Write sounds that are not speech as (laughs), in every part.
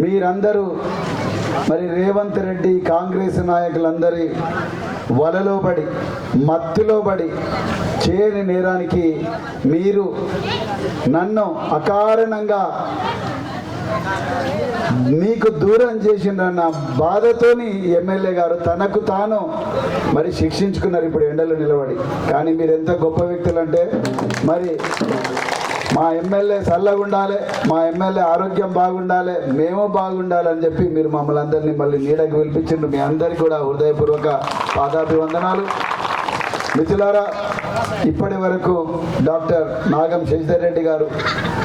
మీరందరూ మరి రేవంత్ రెడ్డి కాంగ్రెస్ నాయకులందరి వలలో పడి మత్తులో పడి చేయని నేరానికి మీరు నన్ను అకారణంగా మీకు దూరం చేసిండ్రన్న బాధతోని ఎమ్మెల్యే గారు తనకు తాను మరి శిక్షించుకున్నారు ఇప్పుడు ఎండలో నిలబడి. కానీ మీరు ఎంత గొప్ప వ్యక్తులు అంటే మరి మా ఎమ్మెల్యే చల్లగా ఉండాలి మా ఎమ్మెల్యే ఆరోగ్యం బాగుండాలి మేము బాగుండాలి అని చెప్పి మీరు మమ్మల్ని అందరినీ మళ్ళీ నీడకు పిలిపించిండ్రు. మీ అందరికీ కూడా హృదయపూర్వక పాదాభివందనాలు. మిత్రులారా ఇప్పటి వరకు డాక్టర్ నాగం శశిధర్ రెడ్డి గారు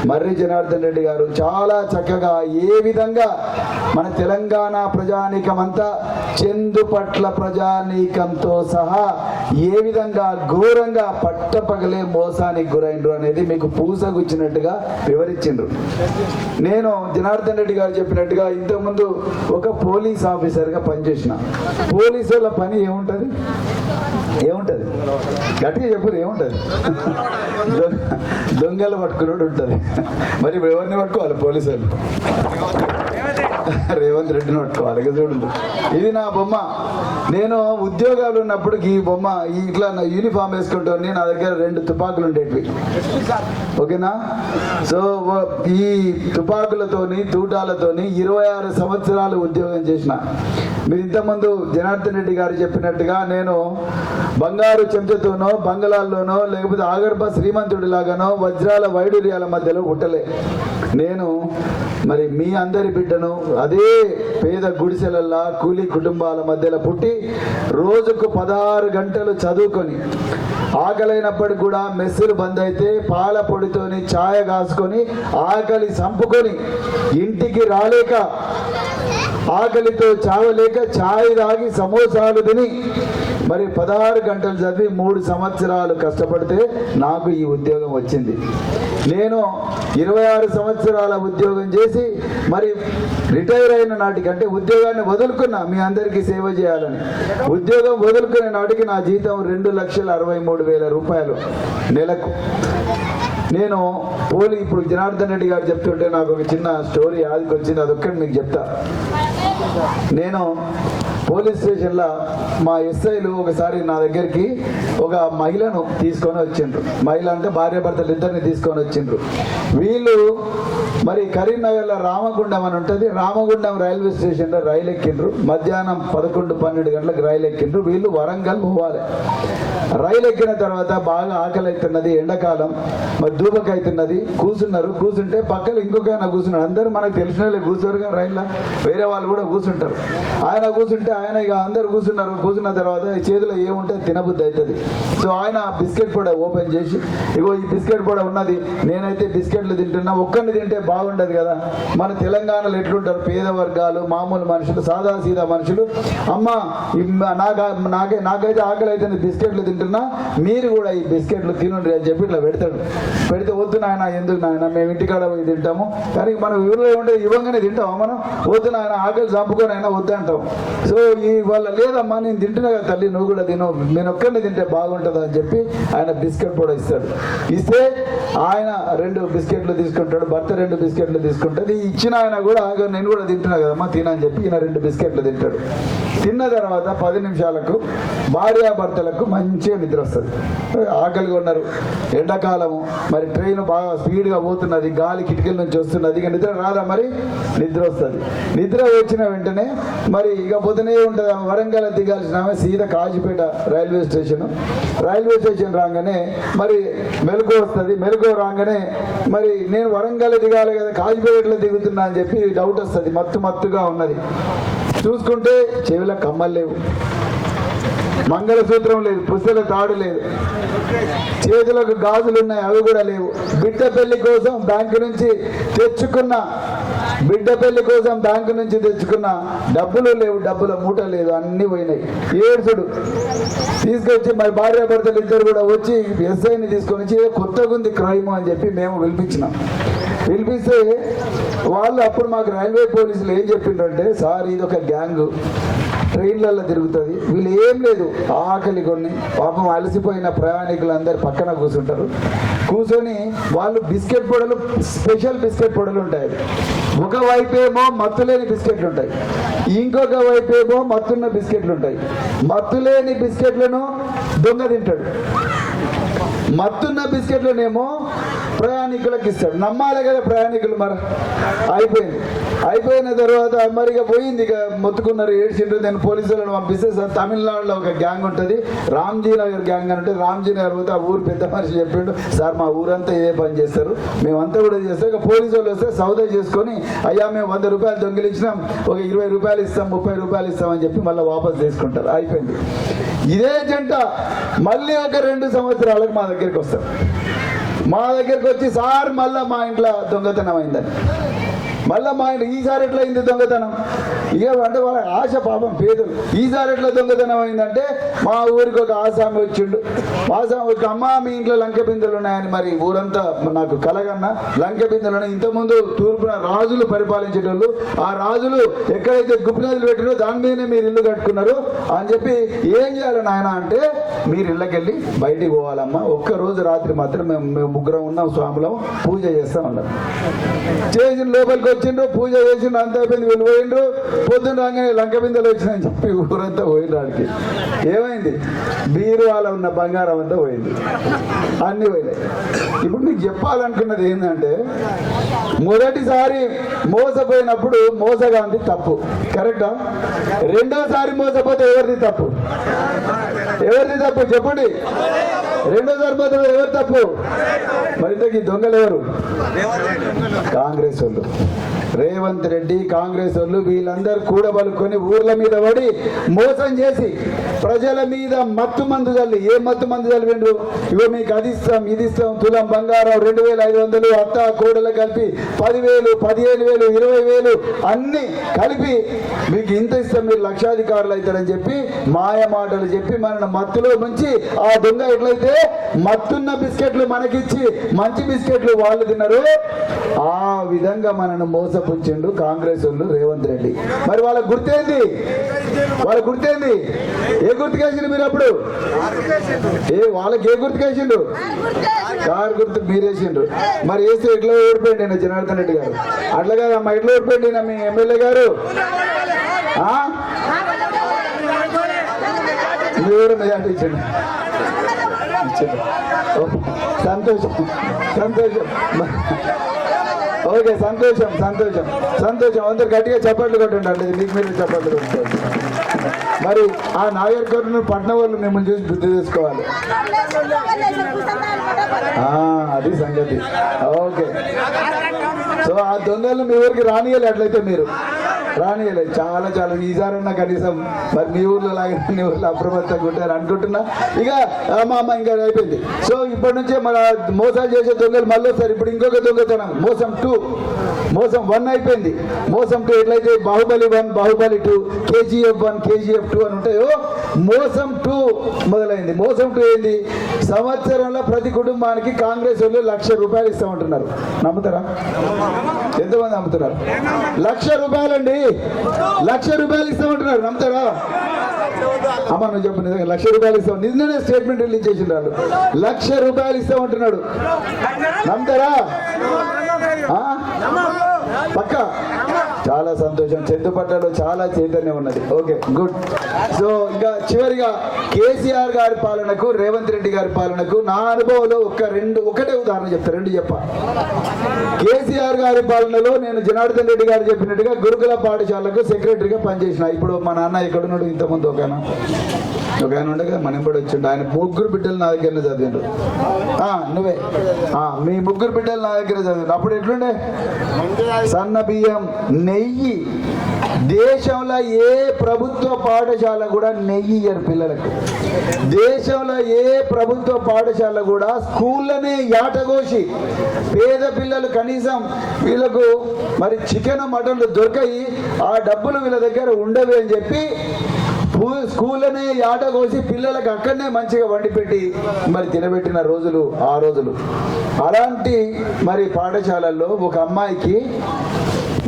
మర్రి జనార్దన్ రెడ్డి గారు చాలా చక్కగా ఏ విధంగా మన తెలంగాణ ప్రజానీకమంతా చందుపట్ల ప్రజానీకంతో సహా ఏ విధంగా ఘోరంగా పట్టపగలే మోసానికి గురైండ్రు అనేది మీకు పూసగుచ్చినట్టుగా వివరించిండ్రు. నేను జనార్దన్ రెడ్డి గారు చెప్పినట్టుగా ఇంతకుముందు ఒక పోలీస్ ఆఫీసర్గా పనిచేసిన. పోలీసుల పని ఏముంటుంది? ఏముంటది? గట్టిగా చెప్పరు ఏముంటుంది? దొంగలు పట్టుకున్నాడు ఉంటుంది. మరి ఎవరిని పట్టుకోవాలి? పోలీసు వాళ్ళు (laughs) రేవంత్ రెడ్డి పట్టుకోవాలి ఇక చూడండి ఇది నా బొమ్మ. నేను ఉద్యోగాలు ఉన్నప్పుడు ఈ బొమ్మ ఈ ఇట్లా నా యూనిఫామ్ వేసుకుంటాను నా దగ్గర రెండు తుపాకులు ఉండేటివి. ఓకేనా? సో ఈ తుపాకులతోని తూటాలతోని ఇరవై ఆరు సంవత్సరాలు ఉద్యోగం చేసిన. మీరు ఇంతకుముందు జనార్దన్ రెడ్డి గారు చెప్పినట్టుగా నేను బంగారు చెంచుతోనో బంగళాల్లోనో లేకపోతే ఆగర్భ శ్రీమంతుడి లాగానో వజ్రాల వైడూర్యాల మధ్యలో పుట్టలే. నేను మరి మీ అందరి బిడ్డను అదే పేద గుడిసెలల్లా కూలీ కుటుంబాల మధ్యలో పుట్టి రోజుకు పదహారు గంటలు చదువుకొని ఆకలైనప్పటికి కూడా మెస్సులు బంద్ అయితే పాల పొడితోని ఛాయ కాసుకొని ఆకలి సంపుకొని ఇంటికి రాలేక ఆకలితో చావలేక ఛాయ్ తాగి సమోసాలు తిని మరి పదహారు గంటలు చదివి మూడు సంవత్సరాలు కష్టపడితే నాకు ఈ ఉద్యోగం వచ్చింది. నేను ఇరవై ఆరు సంవత్సరాల ఉద్యోగం చేసి మరి రిటైర్ అయిన నాటికంటే ఉద్యోగాన్ని వదులుకున్నా మీ అందరికీ సేవ చేయాలని. ఉద్యోగం వదులుకునే నాటికి నా జీతం రెండు లక్షల అరవై మూడు వేల రూపాయలు నెలకు. నేను పోలి ఇప్పుడు జనార్దన్ రెడ్డి గారు చెప్తుంటే నాకు ఒక చిన్న స్టోరీ ఆదికి వచ్చింది అదొక్కటి మీకు చెప్తా. నేను పోలీస్ స్టేషన్లో మా ఎస్ఐలు ఒకసారి నా దగ్గరికి ఒక మహిళను తీసుకొని వచ్చిండ్రు. మహిళ అంటే భార్య భర్తలు ఇద్దరిని తీసుకొని వచ్చిండ్రు. వీళ్ళు మరి కరీంనగర్లో రామగుండం అని ఉంటుంది. రామగుండం రైల్వే స్టేషన్లో రైలు ఎక్కిండ్రు. మధ్యాహ్నం పదకొండు పన్నెండు గంటలకు రైలు ఎక్కిండ్రు. వీళ్ళు వరంగల్ పోవాలి. రైలు ఎక్కిన తర్వాత బాగా ఆకలి అవుతున్నది ఎండాకాలం. మరి దూపక అవుతున్నది కూర్చున్నారు కూర్చుంటే పక్కన ఇంకొక ఆయన కూర్చున్నాడు అందరూ మనకు తెలిసిన వాళ్ళు కూర్చోరు రైల్లో వేరే వాళ్ళు కూడా కూర్చుంటారు ఆయన కూర్చుంటే ఆయన ఇక అందరు కూర్చున్నారు. కూర్చున్న తర్వాత చేతిలో ఏముంటే తినబుద్ధి అవుతుంది. సో ఆయన బిస్కెట్ కూడా ఓపెన్ చేసి ఇగో ఈ బిస్కెట్ కూడా ఉన్నది నేనైతే బిస్కెట్లు తింటున్నా ఒక్కరిని తింటే బాగుండదు కదా. మన తెలంగాణలో ఎట్లుంటారు? పేద వర్గాలు మామూలు మనుషులు సాదా సీదా మనుషులు. అమ్మ ఈ నాకా నాకే నాకైతే ఆకలి అయితే బిస్కెట్లు తింటున్నా మీరు కూడా ఈ బిస్కెట్లు తినండి అని చెప్పి ఇట్లా పెడతాడు. పెడితే వద్దు నాయన ఎందుకు నాయన? మేము ఇంటికాడ పోయి తింటాము. కానీ మనం ఊళ్ళో ఉంటే ఇవ్వగానే తింటాము మనం? వద్దు నాయన ఆకలి చంపుకొని అయినా వద్దు అంటాం సో వాళ్ళ లేదమ్మా నేను తింటున్నా కదా తల్లి నువ్వు కూడా తిను. నేను ఒక్కరిని తింటే బాగుంటుంది అని చెప్పి ఆయన బిస్కెట్ కూడా ఇస్తాడు. ఇస్తే ఆయన రెండు బిస్కెట్లు తీసుకుంటాడు భర్త రెండు బిస్కెట్లు తీసుకుంటాడు. ఇచ్చిన ఆయన కూడా నేను కూడా తింటున్నా కదమ్మా తినని చెప్పి ఈయన రెండు బిస్కెట్లు తింటాడు. తిన్న తర్వాత పది నిమిషాలకు భార్యాభర్తలకు మంచిగా నిద్ర వస్తుంది. ఆకలిగా ఉన్నారు. ఎండాకాలము మరి ట్రైన్ బాగా స్పీడ్గా పోతున్నది గాలి కిటికీల నుంచి వస్తున్నది. ఇక నిద్ర రాదా మరి? నిద్ర వస్తుంది. నిద్ర వచ్చిన వెంటనే మరి ఇక పొద్దునే ఉంటుంది ఆమె వరంగల్ దిగాల్సిన ఆమె సీద Kazipet railway station. Railway station రాగానే మరి మెలకు వస్తుంది మెలకు రాగానే మరి నేను వరంగల్ దిగాలి కదా కాజీపేటలో దిగుతున్నా అని చెప్పి డౌట్ వస్తుంది మత్తు మత్తుగా ఉన్నది. చూసుకుంటే చెవిలో కమ్మలు లేవు. మంగళసూత్రం లేదు పుస్తల తాడు లేదు. చేతులకు గాజులు ఉన్నాయి అవి కూడా లేవు. బిడ్డ పెళ్ళి కోసం బ్యాంకు నుంచి తెచ్చుకున్న బిడ్డ పెళ్ళి కోసం బ్యాంకు నుంచి తెచ్చుకున్న డబ్బులు లేవు డబ్బుల మూట లేదు అన్ని పోయినాయి. ఏడ్చుడు. తీసుకొచ్చి మరి భార్య భర్తలు ఇద్దరు కూడా వచ్చి ఎస్ఐని తీసుకొని వచ్చి కొత్తగా ఉంది క్రైమ్ అని చెప్పి మేము పిలిపించినాం. పిలిపిస్తే వాళ్ళు అప్పుడు మాకు రైల్వే పోలీసులు ఏం చెప్పిండ్రంటే సార్ ఇది ఒక గ్యాంగ్. ట్రైన్లలో తిరుగుతుంది. వీళ్ళు ఏం లేదు. ఆకలి కొన్ని. పాపం అలసిపోయిన ప్రయాణికులు అందరు పక్కన కూర్చుంటారు. కూర్చొని వాళ్ళు బిస్కెట్ పొడలు స్పెషల్ బిస్కెట్ పొడలు ఉంటాయి. ఒక వైపు ఏమో మత్తులేని బిస్కెట్లు ఉంటాయి. ఇంకొక వైపు ఏమో మత్తున్న బిస్కెట్లు ఉంటాయి. మత్తులేని బిస్కెట్లను దొంగ తింటాడు. మత్తున్న బిస్కెట్లనేమో ప్రయాణికులకు ఇస్తాడు. నమ్మాలి కదా ప్రయాణికులు మరి. అయిపోయింది. అయిపోయిన తర్వాత మరి ఇక పోయింది ఇక మొత్తుకున్నారు ఏడ్చిండ్రు. నేను పోలీసులను పంపిస్తే సార్ తమిళనాడులో ఒక గ్యాంగ్ ఉంటుంది. రామ్జీ నగర్ గ్యాంగ్ అని ఉంటుంది. రామ్జీ నగర్ పోతే ఆ ఊరు పెద్ద మనిషి చెప్పిండు సార్ మా ఊరంతా ఇదే పని చేస్తారు. మేమంతా కూడా చేస్తాం ఇక పోలీసు వాళ్ళు వస్తే సౌదా చేసుకొని అయ్యా మేము వంద రూపాయలు దొంగిలించినాం. ఒక ఇరవై రూపాయలు ఇస్తాం ముప్పై రూపాయలు ఇస్తామని చెప్పి మళ్ళీ వాపస్ తీసుకుంటారు అయిపోయింది. ఇదే జంట మళ్ళీ ఒక రెండు సంవత్సరాలకు మా దగ్గరికి వస్తారు. మా దగ్గరికి వచ్చి సార్ మళ్ళా మా ఇంట్లో దొంగతనం అయిందని మళ్ళా మా ఆయన ఈసారి ఎట్లా అయింది దొంగతనం? ఇక అంటే వాళ్ళ ఆశ పాపం పేదలు. ఈసారి ఎట్లా దొంగతనం అయిందంటే మా ఊరికి ఒక ఆసామి వచ్చిండు. ఆసామి వచ్చి అమ్మ మీ ఇంట్లో లంక బిందెలు ఉన్నాయని మరి ఊరంతా నాకు కలగన్న. లంక బిందెలు ఉన్నాయి ఇంతకుముందు తూర్పున రాజులు పరిపాలించేటోళ్ళు. ఆ రాజులు ఎక్కడైతే గుప్పినదులు పెట్టినో దాని మీదనే మీరు ఇల్లు కట్టుకున్నారు. అని చెప్పి ఏం చేయాలి నాయన అంటే మీరు ఇళ్ళకెళ్ళి బయటికి పోవాలమ్మా. ఒక్క రోజు రాత్రి మాత్రం మేము మేము ముగ్గురం ఉన్నాం స్వాములం. పూజ చేస్తాం అన్నారు చేసిన లోపలికి వచ్చిండ్రు పూజ చేసిండ్రు అంత అయిపోయింది వీళ్ళు పోయిండ్రు. పొద్దున్న రాగానే లంక బిందెలు వచ్చిందని చెప్పి ఊరంతా పోయిండ్రు ఆడికి. ఏమైంది? బీరువాల ఉన్న బంగారం అంతా పోయింది. అన్ని పోయినాయి. ఇప్పుడు మీకు చెప్పాలనుకున్నది ఏంటంటే మొదటిసారి మోసపోయినప్పుడు మోసగాంది తప్పు. కరెక్టా? రెండోసారి మోసపోతే ఎవరిది తప్పు? ఎవరిది తప్పు? చెప్పండి. రెండోసారి మోసపోతే ఎవరు తప్పు? ఇంతకీ దొంగలు ఎవరు? కాంగ్రెస్ వాళ్ళు. రేవంత్ రెడ్డి కాంగ్రెస్ వాళ్ళు వీళ్ళందరూ కూడబలుకొని ఊర్ల మీద పడి మోసం చేసి ప్రజల మీద మత్తు మందు చల్లి ఏ మత్తు మందు చల్లిండ్రు ఇగో మీకు అది ఇస్తాం ఇది ఇస్తాం తులం బంగారం రెండు వేల ఐదు వందలు అత్త కోడలు కలిపి పదివేలు పదిహేను వేలు ఇరవై వేలు అన్ని కలిపి మీకు ఇంత ఇస్తాం మీరు లక్షాధికారులు అవుతారని చెప్పి మాయ మాటలు చెప్పి మన మత్తులో నుంచి ఆ దొంగ ఎట్లయితే మత్తున్న బిస్కెట్లు మనకిచ్చి మంచి బిస్కెట్లు వాళ్ళు తిన్నారు ఆ విధంగా మనను పుచ్చిండు కాంగ్రెస్ వాళ్ళు రేవంత్ రెడ్డి. మరి వాళ్ళ గుర్తేంది? వాళ్ళ గుర్తేంది? ఏ గుర్తుకేసిండు మీరు అప్పుడు? ఏ వాళ్ళకి ఏ గుర్తుకేసిండు? కారు గుర్తు మీరేసిండ్రు. మరి వేస్తే ఎట్లా ఓడిపోయింది నేను జనార్దన్ రెడ్డి గారు? అట్లా కాదు అమ్మ ఎట్లా ఓడిపోయింది మీ ఎమ్మెల్యే గారు? ఆ? మీరు మెజార్టీ ఇచ్చండి ఇచ్చిండు. సంతోషం. సంతోషం. ఓకే సంతోషం సంతోషం. సంతోషం. అందరు గట్టిగా చప్పట్లు కొట్టండి. మీకు మీరు చప్పట్లు కొట్టుకోండి మరి ఆ నాగర్కర్ను పట్నం వాళ్ళు మిమ్మల్ని చూసి బుద్ధి చేసుకోవాలి అది సంగతి. ఓకే. సో ఆ దొంగలు మీ ఊరికి రానియాలి అట్లయితే మీరు. రానియలేదు చాలా చాలా. ఈసారన్నా కనీసం మరి మీ ఊర్లో లాగా మీ ఊర్లో అప్రమత్తంగా ఉంటారు అనుకుంటున్నా. ఇక మా అమ్మ ఇంకా అయిపోయింది. సో ఇప్పటి నుంచే మన మోసాలు చేసే దొంగలు మళ్ళీ వస్తారు. ఇప్పుడు ఇంకొక దొంగతనం. మోసం టూ. మోసం వన్ అయిపోయింది. మోసం టూ ఎట్లయితే Baahubali one Baahubali two KGF one KGF two అని ఉంటాయో మోసం టూ మొదలైంది. మోసం టూ ఏంది? సంవత్సరంలో ప్రతి కుటుంబానికి కాంగ్రెస్ వాళ్ళు లక్ష రూపాయలు ఇస్తామంటున్నారు. నమ్ముతారా? ఎంతమంది నమ్ముతున్నారు? లక్ష రూపాయలండి. లక్ష రూపాయలు ఇస్తామంటున్నారు. నమ్ముతారా? అమ్మ నువ్వు చెప్పు నిజంగా. లక్ష రూపాయలు ఇస్తాం. నిన్ననే స్టేట్మెంట్ రిలీజ్ చేసిన లక్ష రూపాయలు ఇస్తామంటున్నాడు. నమ్ముతారా? ఆ? పక్క? చాలా సంతోషం. చెందుపట్టలో చాలా చైతన్యం ఉన్నది. Okay good. సో ఇంకా చివరిగా కేసీఆర్ గారి పాలనకు రేవంత్ రెడ్డి గారి పాలనకు నా అనుభవంలో ఒక రెండు ఒకటే ఉదాహరణ చెప్తా రెండు చెప్ప. కేసీఆర్ గారి పాలనలో నేను జనార్దన్ రెడ్డి గారు చెప్పినట్టుగా గురుకుల పాఠశాలకు సెక్రటరీగా పనిచేసిన. ఇప్పుడు మా నాన్న ఎక్కడున్నాడు ఇంతకుముందు ఒక ఒక ఆయన ఉండగా మన ఇంబడి వచ్చిండు. ఆయన ముగ్గురు బిడ్డలు నా దగ్గర చదివిండ్రు ఆ, నువ్వే. మీ ముగ్గురు బిడ్డలు నా దగ్గర చదివిండ్రు అప్పుడు ఎట్లుండే? సన్న బియ్యం నెయ్యి. దేశంలో ఏ ప్రభుత్వ పాఠశాల కూడా నెయ్యి ఇయ్యరు పిల్లలకు. దేశంలో ఏ ప్రభుత్వ పాఠశాల కూడా స్కూళ్ళనే యాటగోసి పేద పిల్లలు కనీసం వీళ్ళకు మరి చికెన్ మటన్లు దొరకాయి. ఆ డబ్బులు వీళ్ళ దగ్గర ఉండవు అని చెప్పి స్కూల్లోనే ఆట కోసి పిల్లలకు అక్కడనే మంచిగా వండి పెట్టి మరి తినబెట్టిన రోజులు ఆ రోజులు. అలాంటి మరి పాఠశాలల్లో ఒక అమ్మాయికి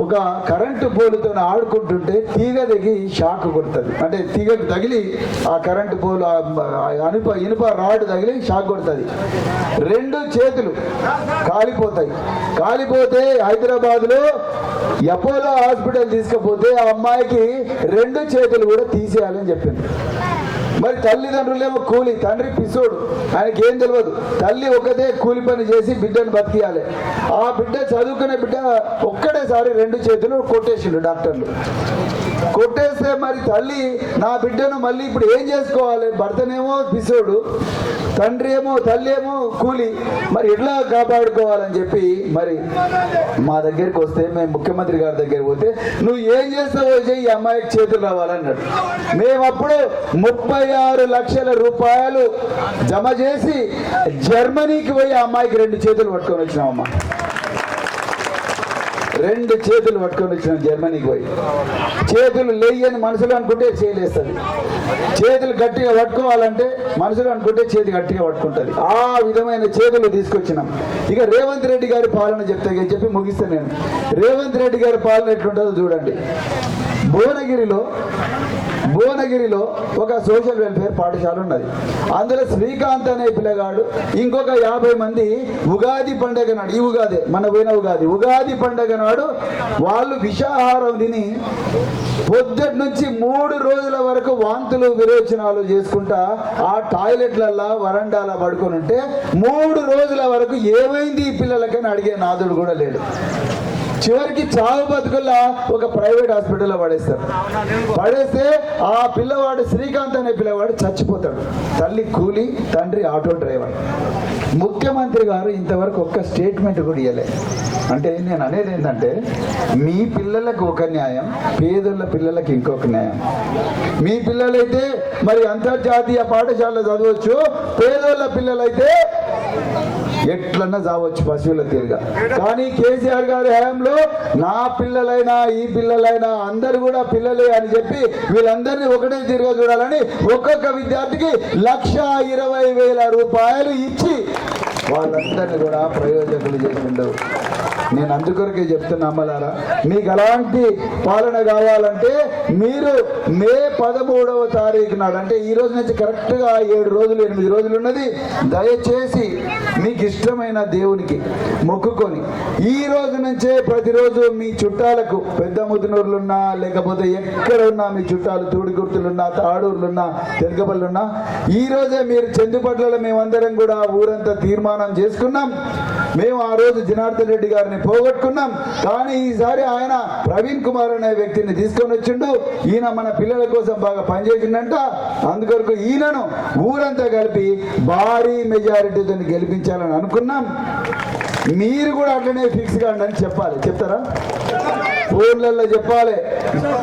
ఒక కరెంటు పోలుతో ఆడుకుంటుంటే తీగ దిగి షాక్ కొడుతుంది. అంటే తీగకు తగిలి ఆ కరెంటు పోలు అనుప ఇనుప ఇనుప రాడ్ తగిలి షాక్ కొడుతుంది. రెండు చేతులు కాలిపోతాయి. కాలిపోతే హైదరాబాద్లో అపోలో హాస్పిటల్ తీసుకుపోతే ఆ అమ్మాయికి రెండు చేతులు కూడా తీసేయాలని చెప్పింది. మరి తల్లిదండ్రులేమో కూలి తండ్రి పిసోడు ఆయనకి ఏం తెలియదు తల్లి ఒకటే కూలి పని చేసి బిడ్డను బతికియాలి. ఆ బిడ్డ చదువుకునే బిడ్డ ఒక్కడేసారి రెండు చేతులు కొట్టేసిండు డాక్టర్లు. కొట్టేస్తే మరి తల్లి నా బిడ్డను మళ్ళీ ఇప్పుడు ఏం చేసుకోవాలి? భర్తనేమో పిసోడు తండ్రి ఏమో తల్లి ఏమో కూలి. మరి ఎట్లా కాపాడుకోవాలని చెప్పి మరి మా దగ్గరికి వస్తే మేము ముఖ్యమంత్రి గారి దగ్గరికి పోతే నువ్వు ఏం చేస్తావో చెయ్యి ఈ అమ్మాయికి చేతులు రావాలన్నాడు. మేము అప్పుడు ముప్పై ఆరు లక్షల రూపాయలు జమ చేసి జర్మనీకి పోయి ఆ అమ్మాయికి రెండు చేతులు పట్టుకొని వచ్చినామమ్మా. రెండు చేతులు పట్టుకొని వచ్చిన జర్మనీకి పోయి. చేతులు లేయని మనసులో అనుకుంటే చేయలేస్తుంది. చేతులు గట్టిగా పట్టుకోవాలంటే మనసులో అనుకుంటే చేతి గట్టిగా పట్టుకుంటుంది. ఆ విధమైన చేతులు తీసుకొచ్చినాం. ఇక రేవంత్ రెడ్డి గారి పాలన చెప్తాయి చెప్పి ముగిస్తాను నేను. రేవంత్ రెడ్డి గారి పాలన ఎట్లుంటుందో చూడండి. భువనగిరిలో భువనగిరిలో ఒక సోషల్ వెల్ఫేర్ పాఠశాల ఉన్నది. అందులో శ్రీకాంత్ అనే పిల్లగాడు ఇంకొక యాభై మంది ఉగాది పండగ నాడు ఈ ఉగాది మన పోయిన ఉగాది ఉగాది పండగ నాడు వాళ్ళు విషాహారం తిని పొద్దుటి నుంచి మూడు రోజుల వరకు వాంతులు విరోచనాలు చేసుకుంటా ఆ టాయిలెట్లల్లా వరండాల పడుకొని ఉంటే మూడు రోజుల వరకు ఏమైంది ఈ పిల్లలకని అడిగే నాదుడు కూడా లేడు. చివరికి చావు బతుకుల్లా ఒక ప్రైవేట్ హాస్పిటల్లో పడేస్తారు. పడేస్తే ఆ పిల్లవాడు శ్రీకాంత్ అనే పిల్లవాడు చచ్చిపోతాడు. తల్లి కూలి తండ్రి ఆటో డ్రైవర్. ముఖ్యమంత్రి గారు ఇంతవరకు ఒక్క స్టేట్మెంట్ కూడా ఇవ్వలే అంటే నేను అనేది ఏంటంటే మీ పిల్లలకు ఒక న్యాయం పేదోళ్ళ పిల్లలకు ఇంకొక న్యాయం. మీ పిల్లలైతే మరి అంతర్జాతీయ పాఠశాలలో చదవచ్చు పేదోళ్ళ పిల్లలైతే ఎట్లన్నా చావచ్చు పశువుల తీరుగా కానీ కేసీఆర్ గారి హయాంలో నా పిల్లలైనా ఈ పిల్లలైనా అందరు కూడా పిల్లలే అని చెప్పి వీళ్ళందరినీ ఒకటే తీరుగా చూడాలని ఒక్కొక్క విద్యార్థికి లక్ష ఇరవై వేల రూపాయలు ఇచ్చి వాళ్ళందరినీ కూడా ప్రయోజకులు చేసిండవు నేను అందుకొరకే చెప్తున్నా అమ్మలారా మీకు అలాంటి పాలన కావాలంటే మీరు మే పదమూడవ తారీఖు నాడు అంటే ఈ రోజు నుంచి కరెక్ట్గా ఏడు రోజులు ఎనిమిది రోజులు ఉన్నది దయచేసి మీకు ఇష్టమైన దేవునికి మొక్కుకొని ఈ రోజు నుంచే ప్రతిరోజు మీ చుట్టాలకు పెద్ద ముదినూరులున్నా లేకపోతే ఎక్కడ ఉన్నా మీ చుట్టాలు తూడిగుర్తులున్నా తాడూరులున్నా తెలకపల్లున్నా ఈ రోజే మీరు చందుపట్లలో మేమందరం కూడా ఊరంతా తీర్మానం చేసుకున్నాం. మేము ఆ రోజు జనార్దన్ రెడ్డి గారిని పోగొట్టుకున్నాం. కానీ ఈసారి ఆయన ప్రవీణ్ కుమార్ అనే వ్యక్తిని తీసుకొని వచ్చిండు. ఈయన మన పిల్లల కోసం బాగా పనిచేసిండంట. అందుకొరకు ఈయనను ఊరంతా కలిపి భారీ మెజారిటీతో గెలిపించాలని అనుకున్నాం. మీరు కూడా అట్లనే ఫిక్స్ కాండి అని చెప్పాలి. చెప్తారా? ఫోన్లలో చెప్పాలి.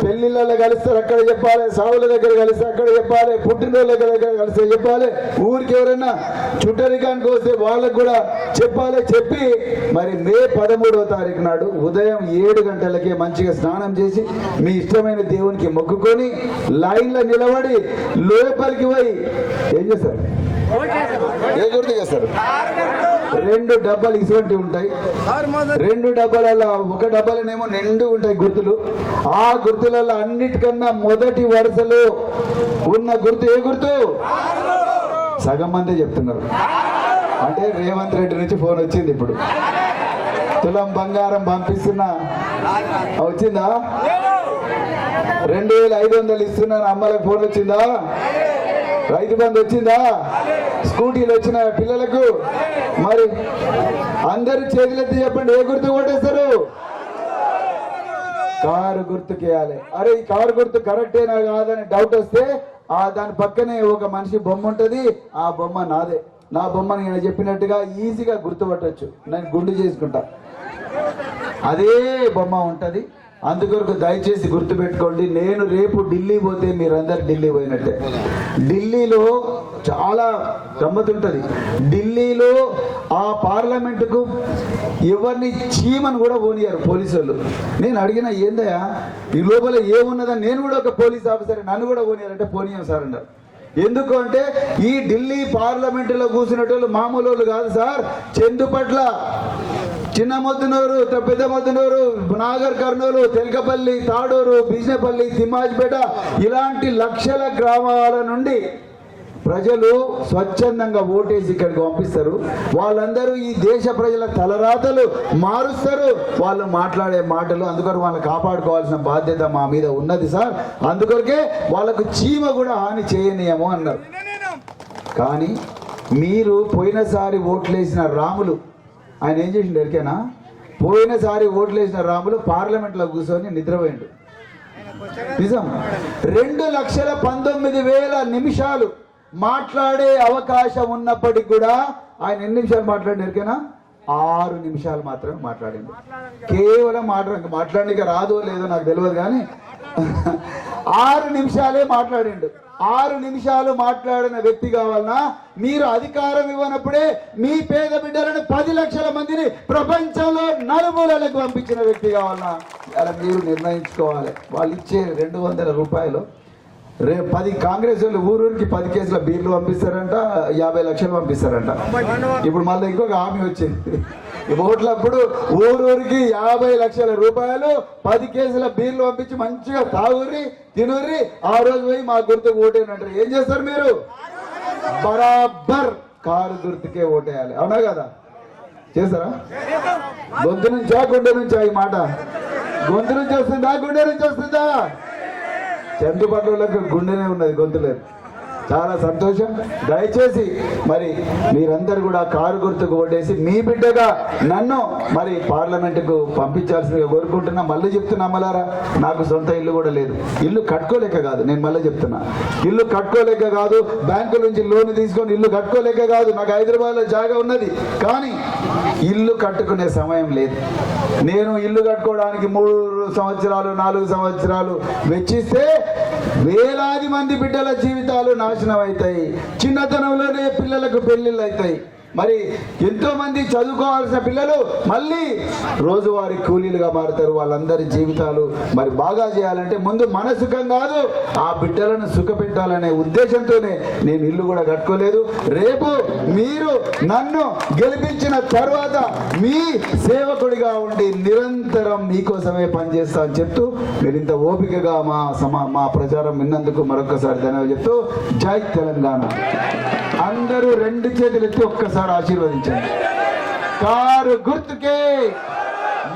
పెళ్ళిళ్ళలో కలుస్తారు అక్కడ చెప్పాలి. సావుల దగ్గర కలిస్తే అక్కడ చెప్పాలి. పుట్టినరోళ్ళ దగ్గర కలిస్తే చెప్పాలి. ఊరికి ఎవరైనా చుట్టరికానికి వస్తే వాళ్ళకు కూడా చెప్పాలి. చెప్పి మరి మే పదమూడవ తారీఖు నాడు ఉదయం ఏడు గంటలకే మంచిగా స్నానం చేసి మీ ఇష్టమైన దేవునికి మొక్కుకొని లైన్లో నిలబడి లోపలికి పోయి ఏం చేస్తారు? ఏ గుర్తు చేస్తారు రెండు డబ్బాలు ఇటువంటి ఉంటాయి. రెండు డబ్బాలలో ఒక డబ్బాలనేమో నిండు ఉంటాయి గుర్తులు. ఆ గుర్తులలో అన్నిటికన్నా మొదటి వరుసలో ఉన్న గుర్తు ఏ గుర్తు? సగం మందే చెప్తున్నారు. అంటే రేవంత్ రెడ్డి నుంచి ఫోన్ వచ్చింది ఇప్పుడు. తులం బంగారం పంపిస్తున్నా వచ్చిందా? రెండు వేల ఐదు వందలు ఇస్తున్నాను అమ్మలకు ఫోన్ వచ్చిందా? రైతు బంధు వచ్చిందా? స్కూటీలు వచ్చిన పిల్లలకు? మరి అందరు చేతులెత్తి చెప్పండి ఏ గుర్తు కొట్టేస్తారు కారు గుర్తుకేయాలి. అరే ఈ కారు గుర్తు కరెక్టేనా కాదని డౌట్ వస్తే ఆ దాని పక్కనే ఒక మనిషి బొమ్మ ఉంటుంది ఆ బొమ్మ నాదే. నా బొమ్మని నేను చెప్పినట్టుగా ఈజీగా గుర్తుపట్టచ్చు. నేను గుండు చేసుకుంటా. అదే బొమ్మ ఉంటుంది. అందుకొరకు దయచేసి గుర్తుపెట్టుకోండి నేను రేపు ఢిల్లీ పోతే మీరందరు ఢిల్లీ పోయినట్టే. ఢిల్లీలో చాలా గమ్మతుంటది. ఢిల్లీలో ఆ పార్లమెంటుకు ఎవరిని చీమని కూడా పోనియారు పోలీసు వాళ్ళు నేను అడిగిన ఏందయ్యా ఈ లోపల ఏమున్నదని నేను కూడా ఒక పోలీస్ ఆఫీసర్ నన్ను కూడా పోనీయారంటే పోనీయం సార్ అన్నారు ఎందుకు అంటే ఈ ఢిల్లీ పార్లమెంటులో కూర్చునేటోళ్ళు మామూలు వాళ్ళు కాదు సార్ చెందుపట్ల చిన్న మొద్దునూరు పెద్ద మొద్దునూరు నాగర్ కర్నూలు తెలకపల్లి తాడూరు బీజేపల్లి తిమ్మాజిపేట ఇలాంటి లక్షల గ్రామాల నుండి ప్రజలు స్వచ్ఛందంగా ఓటేసి ఇక్కడికి పంపిస్తారు. వాళ్ళందరూ ఈ దేశ ప్రజల తలరాతలు మారుస్తారు. వాళ్ళు మాట్లాడే మాటలు అందుకొరకు వాళ్ళని కాపాడుకోవాల్సిన బాధ్యత మా మీద ఉన్నది సార్. అందుకొరకే వాళ్ళకు చీమ కూడా హాని చేయనీయము అన్నారు. కానీ మీరు పోయినసారి ఓట్లేసిన రాములు ఆయన ఏం చేసిండు ఎరికేనా? పోయినసారి ఓట్లేసిన రాములు పార్లమెంట్లో కూర్చొని నిద్రపోయిండు. నిజం. రెండు లక్షల పంతొమ్మిది వేల నిమిషాలు మాట్లాడే అవకాశం ఉన్నప్పటికి కూడా ఆయన ఎన్ని నిమిషాలు మాట్లాడి ఎరికేనా? ఆరు నిమిషాలు మాత్రమే మాట్లాడింది కేవలం మాట్లాడ మాట్లాడడానికి రాదో లేదో నాకు తెలియదు కానీ ఆరు నిమిషాలే మాట్లాడిండు. ఆరు నిమిషాలు మాట్లాడిన వ్యక్తి కావాలన్నా మీరు అధికారం ఇవ్వనప్పుడే మీ పేద బిడ్డలను పది లక్షల మందిని ప్రపంచంలో నలుమూలలకు పంపించిన వ్యక్తి కావాలన్నా. అలా మీరు నిర్ణయించుకోవాలి. వాళ్ళు ఇచ్చే రెండు వందల రూపాయలు రేపు పది కాంగ్రెస్ వాళ్ళు ఊరూరికి పది కేసుల బీర్లు పంపిస్తారంట యాభై లక్షలు పంపిస్తారంట. ఇప్పుడు మళ్ళీ ఇంకొక హామీ వచ్చింది. ఓట్లప్పుడు ఊరూరికి యాభై లక్షల రూపాయలు పది కేసుల బీర్లు పంపించి మంచిగా తాగుర్రి తినుర్రి ఆ రోజు పోయి మా గుర్తుకు ఓటేనంటారు ఏం చేస్తారు మీరు? బరాబర్ కారు గుర్తుకే ఓటేయాలి. అవునా కదా? చేస్తారా? గొంతు నుంచా గుండె నుంచా ఈ మాట? గొంతు నుంచి వస్తుందా గుండె నుంచి వస్తుందా? చందు పట్లకు గుండెనే ఉన్నది గొంతులే. చాలా సంతోషం. దయచేసి మరి మీరందరూ కూడా కారు గుర్తుకు ఓటేసి మీ బిడ్డగా నన్ను మరి పార్లమెంటుకు పంపించాల్సిందిగా కోరుకుంటున్నా. మళ్ళీ చెప్తున్నా మలారా నాకు సొంత ఇల్లు కూడా లేదు. ఇల్లు కట్టుకోలేక కాదు నేను మళ్ళీ చెప్తున్నా. ఇల్లు కట్టుకోలేక కాదు బ్యాంకు నుంచి లోన్ తీసుకొని ఇల్లు కట్టుకోలేక కాదు నాకు హైదరాబాద్లో జాగా ఉన్నది. కానీ ఇల్లు కట్టుకునే సమయం లేదు. నేను ఇల్లు కట్టుకోవడానికి మూడు సంవత్సరాలు నాలుగు సంవత్సరాలు వెచ్చిస్తే వేలాది మంది బిడ్డల జీవితాలు నాశనం అవుతాయి చిన్నతనంలోనే పిల్లలకు పెళ్ళిళ్ళు అవుతాయి మరి ఎంతో మంది చదువుకోవాల్సిన పిల్లలు మళ్ళీ రోజువారి కూలీలుగా మారుతారు. వాళ్ళందరి జీవితాలు మరి బాగా చేయాలంటే ముందు మన సుఖం కాదు ఆ బిడ్డలను సుఖ పెట్టాలనే ఉద్దేశంతోనే నేను ఇల్లు కూడా కట్టుకోలేదు. రేపు మీరు నన్ను గెలిపించిన తర్వాత మీ సేవకుడిగా ఉండి నిరంతరం మీకోసమే పనిచేస్తా అని చెప్తూ మీరు ఇంత ఓపికగా మా సమా మా ప్రచారం విన్నందుకు మరొకసారి ధన్యవాదాలు చెప్తూ జై తెలంగాణ. అందరూ రెండు చేతులు ఎత్తి ఒక్కసారి ఆశీర్వదించండి కారు గుర్తుకే